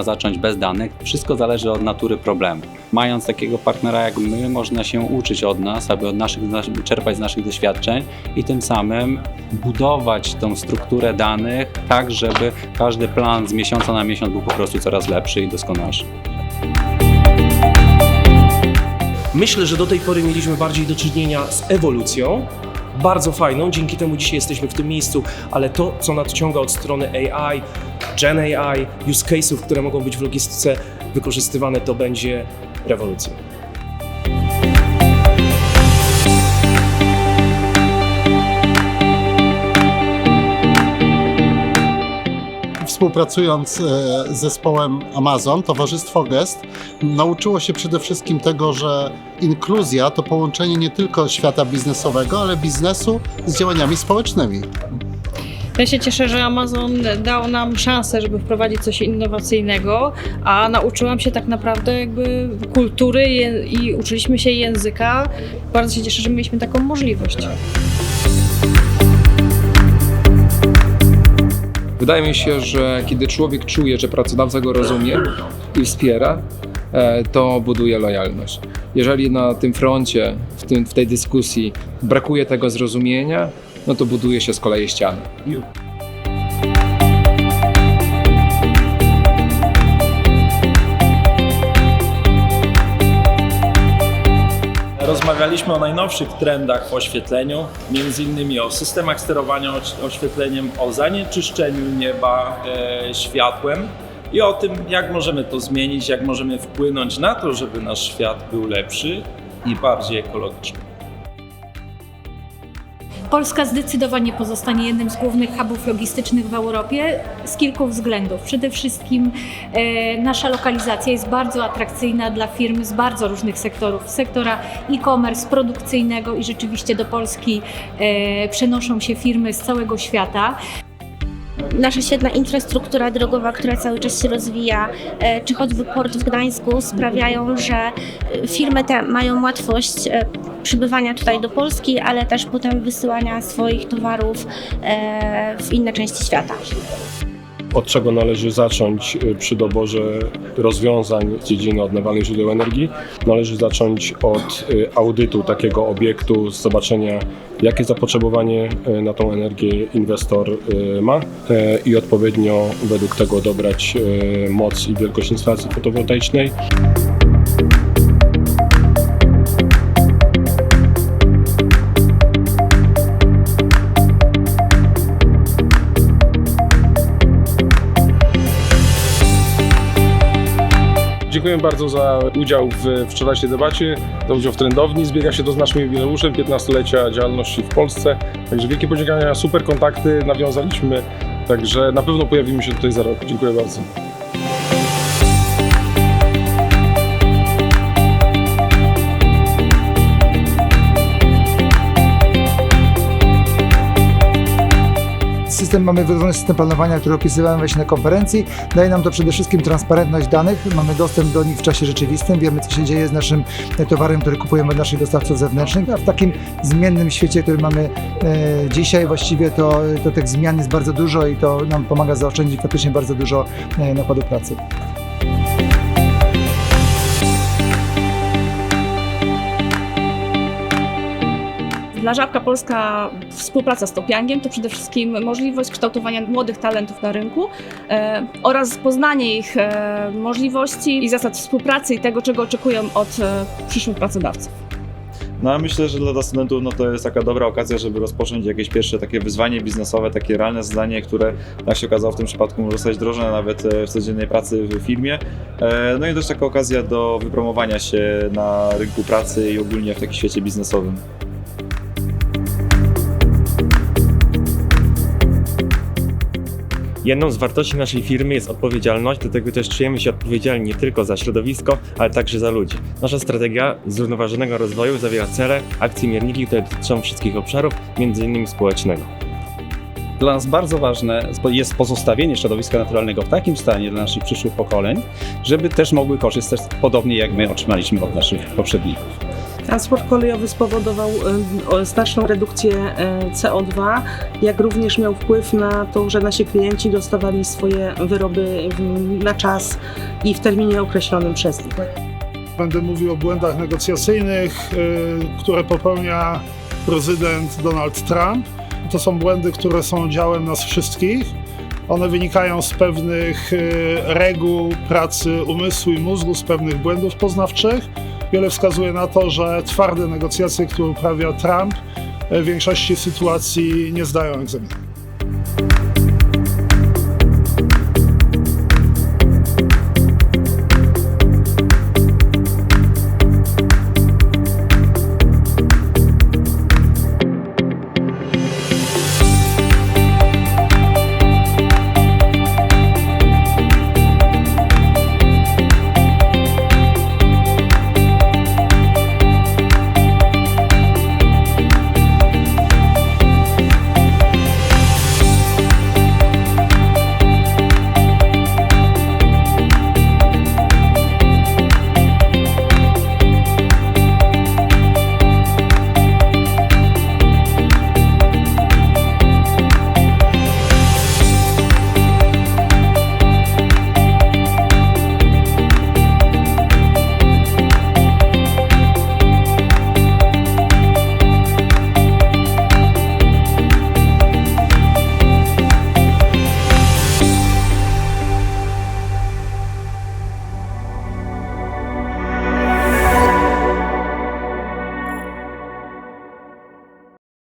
można zacząć bez danych. Wszystko zależy od natury problemu. Mając takiego partnera jak my, można się uczyć od nas, aby od naszych, nas- czerpać z naszych doświadczeń i tym samym budować tą strukturę danych tak, żeby każdy plan z miesiąca na miesiąc był po prostu coraz lepszy i doskonalszy. Myślę, że do tej pory mieliśmy bardziej do czynienia z ewolucją, bardzo fajną, dzięki temu dzisiaj jesteśmy w tym miejscu, ale to, co nadciąga od strony AI, Gen AI, use case'ów, które mogą być w logistyce wykorzystywane, to będzie rewolucja. Współpracując e, z zespołem Amazon, Towarzystwo Gest nauczyło się przede wszystkim tego, że inkluzja to połączenie nie tylko świata biznesowego, ale biznesu z działaniami społecznymi. Ja się cieszę, że Amazon dał nam szansę, żeby wprowadzić coś innowacyjnego, a nauczyłam się tak naprawdę jakby kultury i uczyliśmy się języka. Bardzo się cieszę, że mieliśmy taką możliwość. Wydaje mi się, że kiedy człowiek czuje, że pracodawca go rozumie i wspiera, e, to buduje lojalność. Jeżeli na tym froncie, w, tym, w tej dyskusji brakuje tego zrozumienia, no to buduje się z kolei ściany. Rozmawialiśmy o najnowszych trendach w oświetleniu, między innymi o systemach sterowania oś- oświetleniem, o zanieczyszczeniu nieba e, światłem i o tym, jak możemy to zmienić, jak możemy wpłynąć na to, żeby nasz świat był lepszy i bardziej ekologiczny. Polska zdecydowanie pozostanie jednym z głównych hubów logistycznych w Europie z kilku względów. Przede wszystkim e, nasza lokalizacja jest bardzo atrakcyjna dla firm z bardzo różnych sektorów. Sektora e-commerce, produkcyjnego i rzeczywiście do Polski e, przenoszą się firmy z całego świata. Nasza świetna infrastruktura drogowa, która cały czas się rozwija, e, czy choćby port w Gdańsku sprawiają, że e, firmy te mają łatwość e, przybywania tutaj do Polski, ale też potem wysyłania swoich towarów w inne części świata. Od czego należy zacząć y, przy doborze rozwiązań z dziedziny odnawialnych źródeł energii? Należy zacząć od y, audytu takiego obiektu, zobaczenia jakie zapotrzebowanie y, na tą energię inwestor ma i odpowiednio według tego dobrać moc i wielkość instalacji fotowoltaicznej. Dziękuję bardzo za udział w wczorajszej debacie, za udział w trendowni. Zbiega się to z naszym jubileuszem 15-lecia działalności w Polsce. Także wielkie podziękowania, super kontakty nawiązaliśmy. Także na pewno pojawimy się tutaj za rok. Dziękuję bardzo. System, mamy wydłużony system planowania, który opisywałem właśnie na konferencji. Daje nam to przede wszystkim transparentność danych. Mamy dostęp do nich w czasie rzeczywistym. Wiemy, co się dzieje z naszym e, towarem, który kupujemy od naszych dostawców zewnętrznych. A w takim zmiennym świecie, który mamy e, dzisiaj, właściwie to, to tych zmian jest bardzo dużo i to nam pomaga zaoszczędzić faktycznie bardzo dużo e, nakładu pracy. Dla Żabka Polska współpraca z Topiangiem to przede wszystkim możliwość kształtowania młodych talentów na rynku e, oraz poznanie ich e, możliwości i zasad współpracy i tego, czego oczekują od e, przyszłych pracodawców. No myślę, że dla studentów no, to jest taka dobra okazja, żeby rozpocząć jakieś pierwsze takie wyzwanie biznesowe, takie realne zadanie, które jak się okazało w tym przypadku może zostać wdrożone nawet e, w codziennej pracy w firmie. E, No i też taka okazja do wypromowania się na rynku pracy i ogólnie w takim świecie biznesowym. Jedną z wartości naszej firmy jest odpowiedzialność, dlatego też czujemy się odpowiedzialni nie tylko za środowisko, ale także za ludzi. Nasza strategia zrównoważonego rozwoju zawiera cele, akcje mierniki, które dotyczą wszystkich obszarów, m.in. społecznego. Dla nas bardzo ważne jest pozostawienie środowiska naturalnego w takim stanie dla naszych przyszłych pokoleń, żeby też mogły korzystać podobnie jak my otrzymaliśmy od naszych poprzedników. Transport kolejowy spowodował o- znaczną redukcję e, CO2, jak również miał wpływ na to, że nasi klienci dostawali swoje wyroby w- na czas i w terminie określonym przez nich. Będę mówił o błędach negocjacyjnych, y, które popełnia prezydent Donald Trump. To są błędy, które są dziełem nas wszystkich. One wynikają z pewnych y, reguł pracy umysłu i mózgu, z pewnych błędów poznawczych. Wiele wskazuje na to, że twarde negocjacje, które uprawia Trump, w większości sytuacji nie zdają egzaminu.